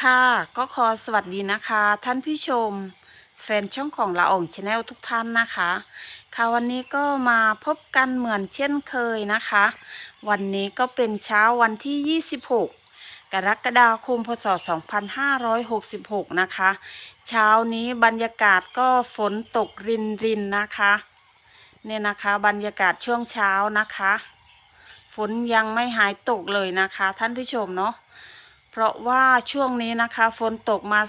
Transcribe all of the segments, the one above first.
ค่ะ ก็ขอสวัสดีนะคะ ท่านผู้ชม แฟนช่องของละอองชาแนลทุกท่านนะคะ ค่ะวันนี้ก็มาพบกันเหมือนเช่นเคยนะคะ วันนี้ก็เป็นเช้าวันที่ 26 กรกฎาคมพศ 2566 นะคะ เช้านี้บรรยากาศก็ฝนตกรินรินนะคะ เนี่ยนะคะบรรยากาศช่วงเช้านะคะ ฝนยังไม่หายตกเลยนะคะ ท่านผู้ชมเนาะ เพราะว่าช่วงนี้นะคะฝนตกมา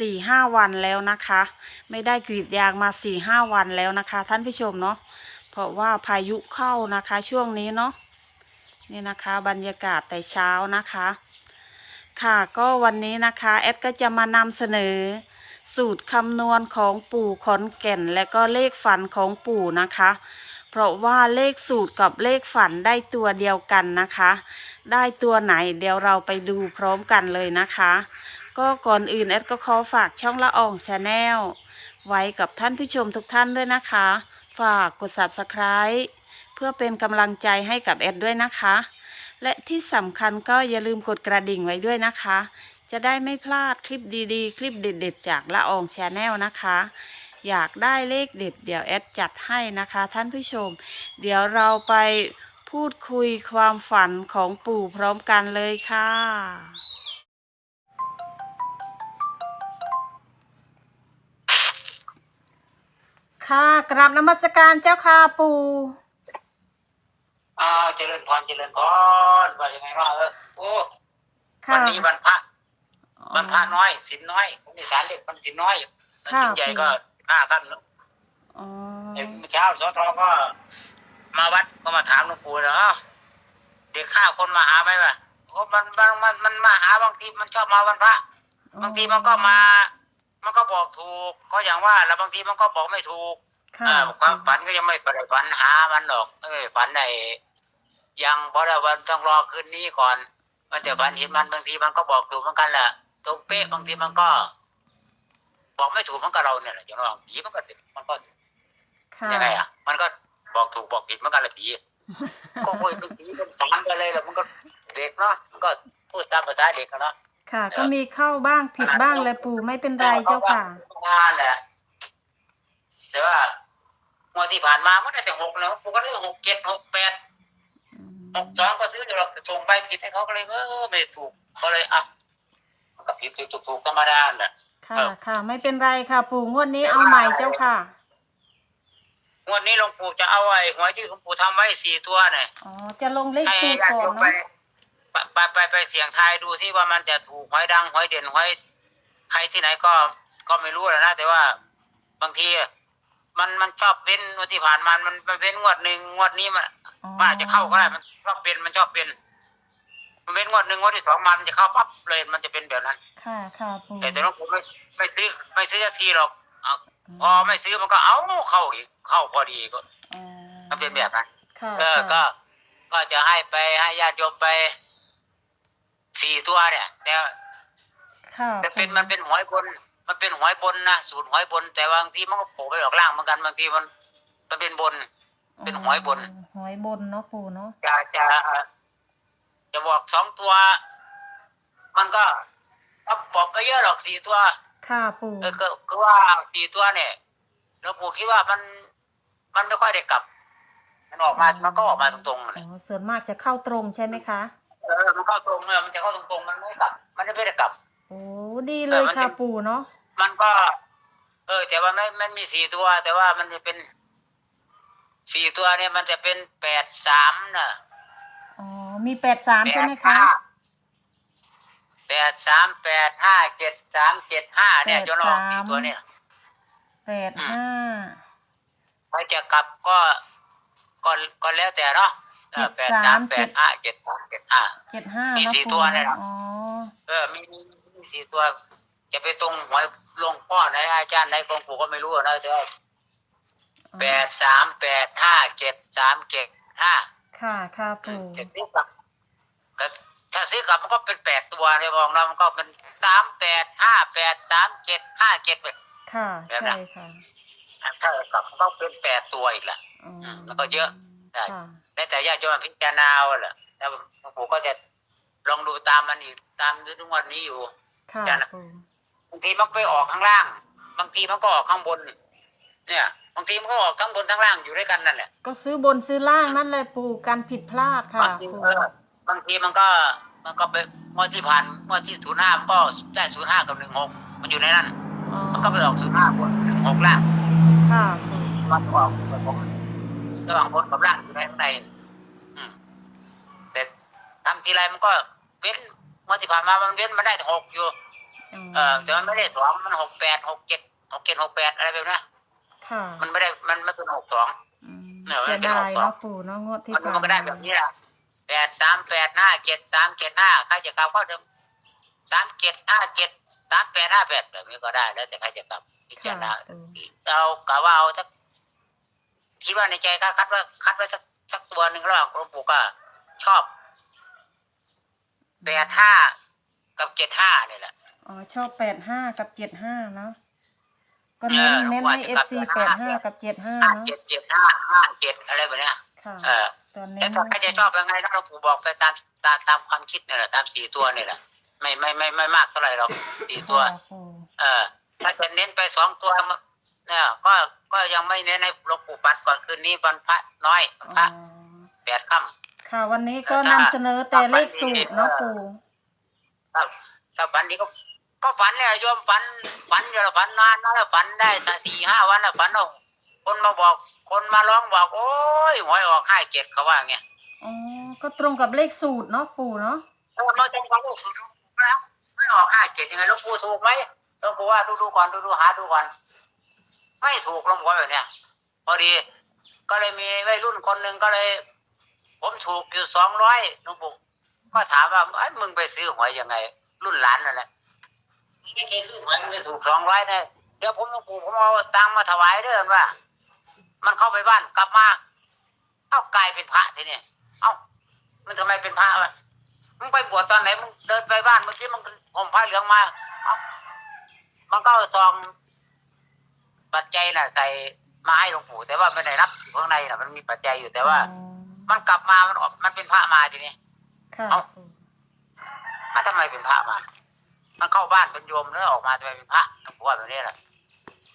สี่ห้าวันแล้วนะคะ ไม่ได้กรีดยางมาสี่ห้าวันแล้วนะคะ ท่านผู้ชมเนาะเพราะว่าพายุเข้านะคะช่วงนี้เนาะนี่นะคะบรรยากาศแต่เช้านะคะ ค่ะก็วันนี้นะคะแอดก็จะมานำเสนอ สูตรคำนวณของปู่ขอนแก่น และก็เลขฝันของปู่นะคะ เพราะว่าเลขสูตรกับเลขฝันได้ตัวเดียวกันนะคะ ได้ตัวไหน เดี๋ยวเราไปดูพร้อมกันเลยนะคะ ก็ก่อนอื่นแอดก็ขอฝากช่องละอองชาแนลไว้กับท่านผู้ชมทุกท่านด้วยนะคะ ฝากกด subscribe เพื่อเป็นกำลังใจให้กับแอดด้วยนะคะ และที่สำคัญก็อย่าลืมกดกระดิ่งไว้ด้วยนะคะ จะได้ไม่พลาดคลิปดีๆ คลิปเด็ดๆ จากละอองชาแนลนะคะอยากได้เลขเด็ดเดี๋ยวแอดจัดให้นะคะท่านผู้ชม เดี๋ยวเราไป พูดคุยความฝันของปู่พร้อมกันเลยค่ะ ค่ะกราบนมัสการเจ้าค่ะปู่อ้าวเจริญพรเจริญพรว่ายังไงเนาะเออโอ้ค่ะวันนี้วันพระวันพระน้อยสินน้อยผมมีสารเล็กมันสินน้อยมันค่ะสินใหญ่ก็ห้าท่านเนอะอ๋อเมื่อเช้าสทก็ มาวัดก็มาถามหลวงปู่นะอ้าวเด็กข้าคนมาหาไหมวะโอ้มันมันมันมันมาหาบางทีมันชอบมาวันพระ บางทีมันก็มา มันก็บอกถูก ก็อย่างว่าแล้วบางทีมันก็บอกไม่ถูกค่ะอ่าความฝันก็ยังไม่ไปได้ฝันหามันหรอกเอ้ยฝันในยังเพราะว่าวันต้องรอคืนนี้ก่อน มันจะฝันเห็นมันบางทีมันก็บอกถูกเหมือนกันแหละตรงเป๊ะบางทีมันก็ บอกไม่ถูกเหมันก็เราเนี่ยแหละอย่างเราผีมันก็มันก็ค่ะยังไงอะ มันก็ บอกถูกบอกผิดเหมือนกันแหละผีก็โอ้ยเป็นผีเป็นสารไปเลยแหละมันก็เด็กเนาะมันก็พูดตามภาษาเด็กอะเนาะค่ะ ก็มีเข้าบ้างผิดบ้างเลยปู่ไม่เป็นไรเจ้าค่ะงานแหละแต่ว่างวดที่ผ่านมามันได้แต่หกแล้วปกติหกเจ็ดหกแปดหกสองก็ซื้อเดี๋ยวเราส่งไปผิดให้เขาก็เลยเออไม่ถูกก็เลยอะมันก็ผิดผิดถูกถูกธรรมดาแหละค่ะค่ะ ไม่เป็นไรค่ะ ปู่งวดนี้เอาใหม่เจ้าค่ะ งวดนี้หลวงปู่จะเอาไอ้หวยที่หลวงปู่ทำไว้สี่ตัวเนี่ยอ๋อจะลงเลขให้สูตรญาติก่อโยนมไปเนาะไปไปไปไปเสี่ยงทายดูที่ว่ามันจะถูกหวยดังหวยเด่นหวยใครที่ไหนก็ก็ไม่รู้แหละนะ แต่ว่าบางทีมันมันชอบเว้นงวันที่ผ่านมามันมันเว้นงวดหนึ่งงวดนี้มัน อ๋อมันอาจจะเข้าก็ได้มันชอบเป็นมันชอบเป็น มันเป็นงวดหนึ่งงวดที่สองมามันจะเข้าปั๊บเลยมันจะเป็นแบบนั้น ค่ะค่ะปู่แต่แต่หลวงปู่ไม่ไม่ซื้อไม่ซื้อสักทีหรอกเอาพอไม่ซื้อมันก็เอาเข้าอีก เข้าพอดีก็อ๋อมันเป็นแบบนั้นค่ะเออก็ก็จะให้ไปให้ญาติโยมไปสี่ตัวเนี่ยแต่ค่ะแต่เป็นมันเป็นหวยบน มันเป็นหวยบนนะสูตรหวยบน แต่บางทีมันก็โผล่ไปออกล่างเหมือนกันบางทีมัน มันเป็นบน เป็นหวยบนหวยบนเนาะปู่เนาะจะจะจะบอกสองตัว มันก็ถ้าบอกไปเยอะหรอกสี่ตัว ค่ะปู่เออก็คือว่าสี่ตัวเนี่ยหลวงปู่คิดว่ามัน มันไม่ค่อยได้กลับ มันออกมา มันก็ออกมาตรงๆอ๋เลยอส่วนมากจะเข้าตรงใช่ไหมคะ เออมันเข้าตรงเลยมันจะเข้าตรงๆ มันไม่กลับ มันไม่ได้กลับ โอ้ดีเลยค่ะปู่เนาะมันก็ เออ แต่ว่าไม่มันมีสี่ตัว แต่ว่ามันจะเป็นสี่ตัวเนี่ยมันจะเป็นแปดสามน่ะอ๋อมีแปดสามใช่ไหมคะแปดสามแปดห้าเจ็ดสามเจ็ดห้าเนี่ยแปดจะลองสาม สี่ตัวเนี่ย แปดห้า ถ้าจะกลับก็ก็ก็แล้วแต่เนาะแปดสามแปดห้าเจ็ดสามเจ็ดห้า เจ็ดห้ามีเนาะสี่ปู่ตัวเนี่ยเนาะนะอ๋อเออมีมีมีสี่ตัว จะไปตรงหวยหลวงพ่อไหนอาจารย์ไหนกองปู่ก็ไม่รู้อะนะแต่ว่าแปดสามแปดห้าเจ็ดสามเจ็ดห้าค่ะค่ะปู่จะซื้อกลับก็ถ้าซื้อกลับมันก็เป็นแปดตัวเนี่ยมองแล้วมันก็เป็นสามแปดห้าแปดสามเจ็ดห้าเจ็ดไปค่ะแบบใช่นั้นค่ะ ถ้ากลับมันก็เป็นแปดตัวอีกแหละอ๋อมแล้วก็เยอะได้ค่ะแล้วแต่ญาติโยมพิจารณาเอาแหละแล้วหลวงปู่ก็จะลองดูตามมันอีกตามทุกวันนี้อยู่ค่ะจ้ะนะปู่บางทีมันไปออกข้างล่าง บางทีมันก็ออกข้างบน เนี่ย บางทีมันก็ออกทั้งบนทั้งล่างอยู่ด้วยกันนั่นแหละ ก็ซื้อบนซื้อล่างนั่นแหละปู่กันผิดพลาดค่ะบางทีปู่เออบางทีมันก็มันก็ไปงวดที่ผ่านงวดที่ศูนย์ห้ามันก็ได้ศูนย์ห้ากับหนึ่งหกมันอยู่ในนั้นอ๋อมันก็ไปออกศูนย์ห้าบนหนึ่งหกล่าง ค่ะปู่มันก็ออกผสมระหว่างบนกับล่างอยู่ในข้างในอืมแต่ทำทีไรมันก็เว้นงวดที่ผ่านมามันเว้นมาได้แต่หกอยู่ เออแต่มันไม่ได้สองมันหกแปดหกเจ็ดหกเจ็ดหกแปดอะไรแบบเนี้ยค่ะ มันไม่ได้มันไม่เป็นหกสองอืมเนี่ยมันเสียเป็นดายหกสองเนาะปู่เนาะงวดที่มันผ่านมันก็ได้แบบนี้แหละแปดสามแปดห้าเจ็ดสามเจ็ดห้าใครจะกลับก็เดิมสามเจ็ดห้าเจ็ดสามแปดห้าแปดแบบนี้ก็ได้แล้วแต่ใครจะกลับ พิจารณาค่ะปู่เอากะว่าเอาสักคิดว่าในใจก็คัดว่าคัดไว้สักสักตัวหนึ่งระหว่างหลวงปู่ก็ชอบแปดห้ากับเจ็ดห้าเนี่ยแหละอ๋อชอบแปดห้ากับเจ็ดห้าเนาะก็เอเน้นอเน้นว่าให้จะเอกลับซีไปแปดห้าห้ากับเจ็ดห้าห้าเนาะเจ็ดเจ็ดห้าห้าเจ็ดอะไรแบบเนี้ยค่ะเออตอนนี้แต่ถ้าใครจะชอบยังไงนะหลวงปู่บอกไปตามตามตามความคิดเนี่ยแหละตามสี่ตัวเนี่ยแหละไม่ไม่ไม่ไม่มากเท่าไหร่หรอกสี่ตัวค่ะปู่เออ ถ้าจะเน้นไปสองตัวเนี่ยก็ก็ยังไม่เน้นให้หลวงปู่ปัดก่อนคืนนี้วันพระน้อยวันพอ๋ระอแปดค่ำค่ะ วันนี้ก็ถ้านำเสนอแต่เลขสูตรเนาะปู่ถ้าถ้าฝันนี้ก็ก็ฝันเนี่ยโยมฝันฝันอยู่แล้วฝันนานนะแล้วฝันได้สักสี่ห้าวันแล้วฝันเอาคนมาบอกคนมาร้องบอก โอ้ยหวยออกห้าเจ็ดเขาว่าไงอ๋อก็ตรงกับเลขสูตรเนาะปู่เนาะเออมาจังหวะลูกสุดแล้วไม่ออกห้าเจ็ดยังไงหลูกปู่ถูกไหม หลูกปู่ว่าดูดูก่อนดูดูหาดูก่อน ไม่ถูกหลวงปู่ว่าแบบเนี้ยพอดี ก็เลยมีวัยรุ่นคนหนึ่งก็เลย ผมถูกอยู่สองร้อยหลวงปู่ก็ถามว่าไอ้มึงไปซื้อหวยยังไง รุ่นหลานนั่นแหละนี่แกซื้อหวยมันถูกสองร้อยเนี่ยเดี๋ยวผมหลวงปู่ผมเอาตังมาถวายเด้อว่า มันเข้าไปบ้านกลับมา เอ้ากลายเป็นพระทีนี้เอ้ามันทำไมเป็นพระวะมึงไปบวชตอนไหนมึงเดินไปบ้านเมื่อกี้มึงผมผ้าเหลืองมา เอ้า มันก็เอาซองปัจจัยน่ะ ใส่มาให้หลวงปู่แต่ว่าไม่ได้รับอยู่ข้างในน่ะ มันมีปัจจัยอยู่แต่ว่าอ๋อมันกลับมามันออกมันเป็นพระมาทีนี้ค่ะเอ้าปู่มันทำไมเป็นพระมา มันเข้าบ้านเป็นโยมแล้วออกมาทำไมเป็นพระหลวงปู่ว่าแบบนี้แหละ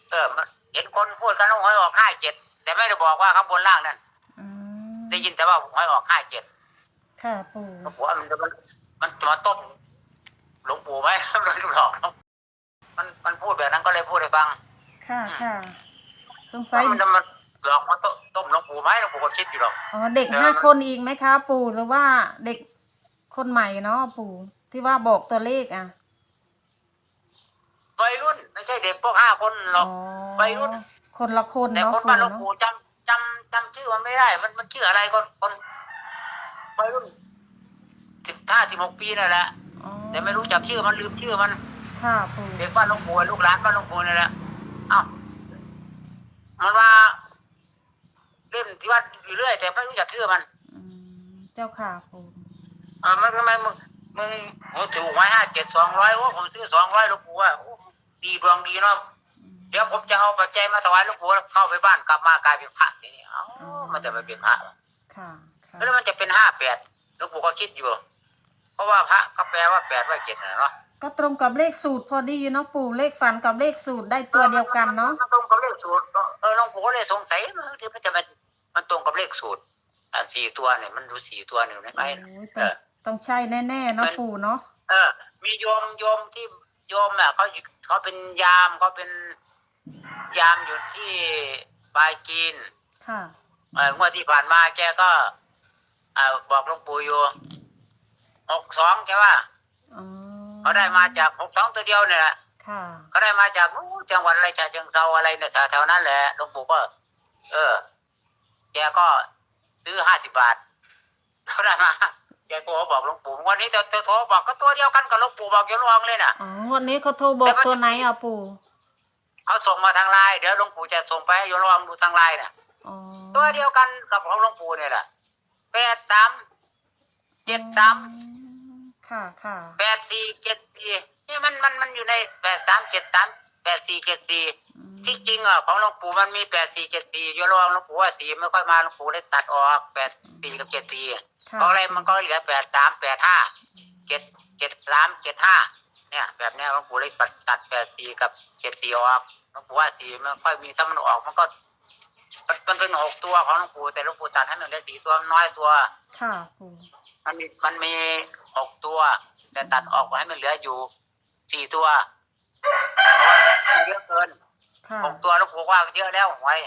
เออมันเห็นคนพูดกันว่าหวยออกห้าเจ็ดแต่ไม่ได้บอกว่าข้างบนล่างนั่นอืมได้ยินแต่ว่าหวยออกห้าเจ็ดค่ะปู่หลวงปู่ว่ามันจะมันมันจะมาต้มหลวงปู่ไหมหลวงหลอก มันมันพูดแบบนั้นก็เลยพูดให้ฟัง ค่ะอืมค่ะ สงสัยว่ามันจะมาหลอกมาต้มต้มหลวงปู่ไหมหลวงปู่ก็คิดอยู่หรอก อ๋อเด็กเออห้าคนอีกไหมคะ ปู่หรือว่าเด็กคนใหม่เนาะปู่ที่ว่าบอกตัวเลขอะวัยรุ่นไม่ใช่เด็กพวกห้าคนหรอ๋ออก วัยรุ่น คนละคนแต่เนาะคนปู่บ้านหลวงเนาะปู่จำจำจำชื่อมันไม่ได้ มันมันชื่ออะไรคนคนวัยรุ่นสิบห้าสิบหกปีนั่นแหละ อ๋อแต่ไม่รู้จักชื่อมันลืมชื่อมัน ค่ะปู่เด็กบ้านหลวงปู่ลูกหลานบ้านหลวงปู่นี่แหละเอ้ามันว่าเล่นที่วัดอยู่เรื่อย แต่ไม่รู้จักชื่อมันอืมเจ้าค่ะปู่อ่ามันทำไมมึงมึงผมถูกไว้ห้าเจ็ดสองร้อยโอ้ผมซื้อสองร้อยหลวงปู่ว่าโอ้ดีดวงดีเนาะอืมเดี๋ยวผมจะเอาปัจจัยมาถวายหลวงปู่แล้วเข้าไปบ้านกลับมากลายเป็นพระทีนี้เอ้ามันจะไปเป็นพระวะค่ะค่ะแล้วมันจะเป็นห้าแปดหลวงปู่ก็คิดอยู่ เพราะว่าพระก็แปลว่าแปดว่าเจ็ดนะเนาะ ก็ตรงกับเลขสูตรพอดีเนาะปู่เลขฝันกับเลขสูตรได้ตัวเดียวกันเนาะมันตรงกับเลขสูตรเออหลวงปู่ก็เลยสงสัยมันที่มันจะมันมันตรงกับเลขสูตรอ่าสี่ตัวเนี่ยมันดูสี่ตัวหนึ่งได้ไหมโอ้ยเอต้องอ ต้องใช่แน่ๆเนาะมัน ปู่เนาะเออ มีโยมโยมที่โยมอะเขาอยู่เขาเป็นยามเขาเป็นยามอยู่ที่ปลายจีน ค่ะ เอองวดที่ผ่านมาแกก็เออบอกหลวงปู่อยู่หกสองแกว่า อ๋อ เขาได้มาจากหกสองตัวเดียวเนี่ยแหละค่ะ เขาได้มาจากนู้นจังหวัดอะไรชาเชิงเซาอะไรเนี่ยแถวๆนั้นแหละหลวงปู่ก็เออแกก็ซื้อห้าสิบบาทเขาได้มาแกโทรบอกหลวงปู่วันนี้เธอเธอโทรบอกก็ตัวเดียวกันกับหลวงปู่บอกอย่าลองเลยน่ะอ๋อวันนี้เขาโทรบอกตัวไหนอะปู่เขาส่งมาทางไลน์เดี๋ยวหลวงปู่จะส่งไปให้โยมลองดูทางไลน์น่ะอ๋อตัวเดียวกันกับของหลวงปู่เนี่ยแหละแปดสามเจ็ดสาม ค่ะค่ะแปดสี่เจ็ดสี่นี่มันมันมันอยู่ในแปดสามเจ็ดสามแปดสี่เจ็ดสี่อืมที่จริงอะของหลวงปู่มันมีแปดสี่เจ็ดสี่โยมลองหลวงปู่ว่าสี่ไม่ค่อยมาหลวงปู่เลยตัดออกแปดสี่กับเจ็ดสี่ค่ะเพราะอะไรมันก็เหลือแปดสามแปดห้าเจ็ดเจ็ดสามเจ็ดห้าในเนี่ย แบบเนี้ยหลวงปู่เลยตัดตัดแปดสี่กับเจ็ดสี่ออกหลวงปู่ว่าสี่มันค่อยมีถ้ามันออกมันก็มันมันเป็นหกตัวของหลวงปู่แต่หลวงปู่ตัดให้มันเหลือสี่ตัวมันน้อยตัว ค่ะปู่มันมีมันมีหกตัว แต่ตัดออกให้มันเหลืออยู่สี่ตัวเพราะว่ามันเยอะเกินค่ะ หกตัวหลวงปู่ว่าเยอะแล้วหวย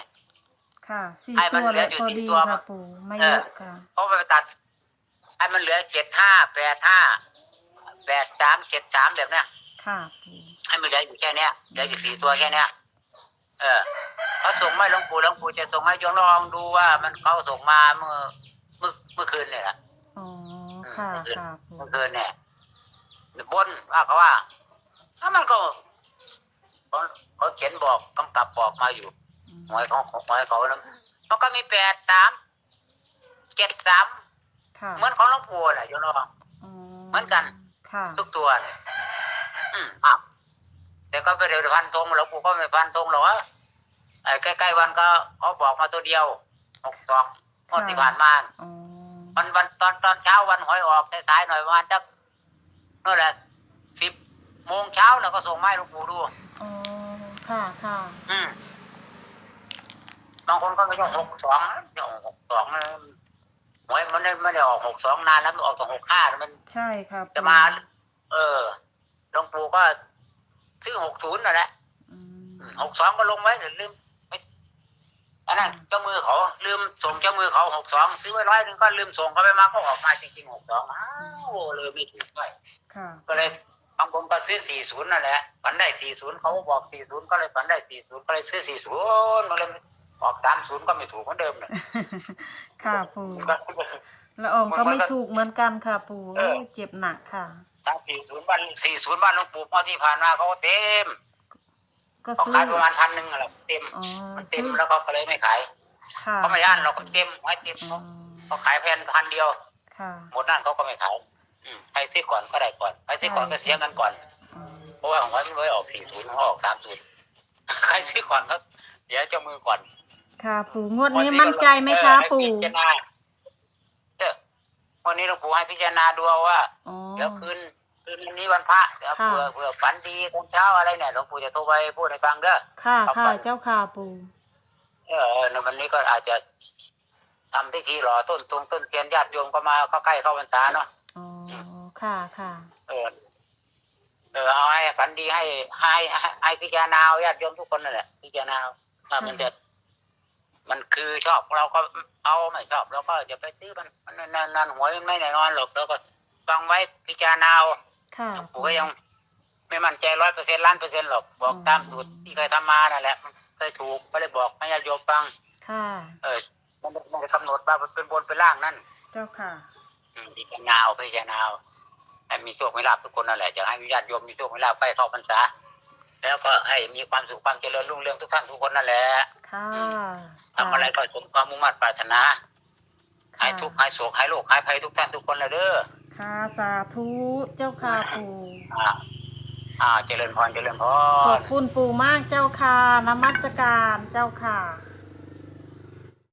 ค่ะสี่ให้มันตัวเหลืเลอยอยู่พอสี่ดีตัวค่ะปู่ไม่เออ เยอะค่ะ เพราะไปตัดให้มันเหลือเจ็ดห้าแปดห้าแปดสามเจ็ดสามแบบเนี้ยค่ะปู่ ให้มันเหลืออยู่แค่เนี้ยเหลืออยู่สี่ตัวแค่เนี้ยเออเขาส่งมาให้หลวงปู่หลวงปู่จะส่งให้โยมลองดูว่ามันเขาส่งมาเมื่อเมื่อเมื่อคืนเนี่ยแหละ อ๋อ ค่ะค่ะปู่เมื่อคืนเนี่ยบนว่าเขาว่า ถ้ามันก็เขาเขาเขียนบอกกำกับบอกมาอยู่อืมหวยของของหวยเขานะมันก็มีแปดสามเจ็ดสามค่ะเหมือนของหลวงปู่แหละโยมลองอ๋อเหมือนกัน ค่ะ ทุกตัวเนี่ยอืมอ้าวแต่ก็ไปเดี๋ยวพันธงหลวงปู่ก็ไม่พันธงหรอกวะไอ้ใกล้ๆวันก็เขาบอกมาตัวเดียวหกสองงวดที่ผ่านมาอ๋อ วันวันตอนตอนเช้าวันหวยออกสายๆหน่อยประมาณสักนั่นแหละสิบโมงเช้าแล้วก็ส่งมาให้หลวงปู่ดูอ๋อค่ะค่ะอืมบางคนก็ไม่ต้องหกสองจะออกหกสองนะหวยมันไม่ไม่ได้ออกหกสองนานแล้วมันออกถึงหกห้ามัน ใช่ค่ะจะมา เออหลวงปู่ก็ซื้อหกศูนย์นั่นแหละอืมหกสองก็ลงไว้แต่ลืมไม่ อันนั้นเจ้ามือเขาลืมส่งเจ้ามือเขาหกสองซื้อไว้ร้อยหนึงก็ลืมส่งเขาไปมาก็ออกมาจริงๆหกสองอ้าวเลยไม่ถูกด้วยค่ะก็เลยบางคนก็ซื้อสี่ศูนย์นั่นแหละฝันได้สี่ศูนย์เขาบอกสี่ศูนย์ก็เลยฝันได้สี่ศูนย์ก็เลยซื้อสี่ศูนย์ก็เลยออกสามศูนย์ก็ไม่ถูกเหมือนเดิมเนี่ยค่ะปู่ก็ละอองก็ไม่ถูกเหมือนกันค่ะ ปู่เออโอ้ยเจ็บหนักค่ะทั้งสี่ศูนย์บ้านสี่ศูนย์บ้านหลวงปู่เมื่อที่ผ่านมาเขาก็เต็ม ก็เขาซื้อ ขายประมาณพันหนึ่งอะไรเต็ม อ๋อมันเต็ซื้มอแล้วเขาก็เลยไม่ขายค่ะเขาไม่ย่านเราก็เต็มไว้เต็มอ๋เขาอเขาขายแผ่นพันเดียว ค่ะ หมดนั่นเขาก็ไม่ขายอืมใครซื้อก่อนก็ได้ก่อนใครซื้อก่อนก็เสียเงินก่อนอ๋อเพราะว่าของเขาไม่ได้ออกสี่ศูนย์เขาออกสามศูนย์ใครซื้อก่อนก็เดี๋ยวเจ้ามือก่อนค่ะ ปู่งวดนี้มั่นใจไหมคะเออให้ปู่พิจารณาเด้อวันนี้หลวงปู่ให้พิจารณาดูเอาว่า อ๋อเดี๋ยวคืน คืนนี้วันพระเดี๋ยวค่ะ เผื่อเผื่อฝันดีตอนเช้าอะไรเนี่ยหลวงปู่จะโทรไปพูดให้ฟังเด้อ ค่ะเอาค่ะไปเจ้าค่ะปู่เออเออในวันนี้ก็อาจจะทำพิธีหล่อต้นตรงต้นเทียนญาติโยมก็มาเข้าใกล้เข้าพรรษาเนาะ อ๋อ ค่ะ ค่ะ เออ เออเอาให้ฝันดีให้ให้ให้ให้พิจารณาเอาญาติโยมทุกคนนั่นแหละพิจารณาเอาว่ามันจะ มันคือชอบเราก็เอาไม่ชอบเราก็จะไปซื้อมันมันนั่นนั่นหวยมันไม่แน่นอนหรอกเราก็ฟังไว้พิจารณาเอา ค่ะหลวงปู่ก็ยังไม่มั่นใจร้อยเปอร์เซ็นต์ล้านเปอร์เซ็นต์หรอก บอกตามสูตรที่เคยทำมานั่นแหละ มันเคยถูกก็เลยบอกให้ญาติโยมฟัง ค่ะ เออ มันมันจะกำหนดว่ามันเป็นบนเป็นล่างนั่นเจ้าค่ะ อืมพิจารณาเอาพิจารณาเอาให้มีโชคมีลาภทุกคนนั่นแหละจะให้ญาติโยมมีโชคมีลาภใกล้เข้าพรรษา แล้วก็ให้มีความสุขความเจริญรุ่งเรืองทุกท่านทุกคนนั่นแหละค่ะทำอะไรก็สมความมุ่งมั่นปรารถนา หายทุกข์หายโศกหายโรคหายภัยทุกท่านทุกคนเลยเด้อ ค่ะสาธุเจ้าค่ะปู่อ่าอ่าเจริญพรเจริญพขอรบคุณปู่มากเจ้าค่ะนมัสการเจ้าค่ะ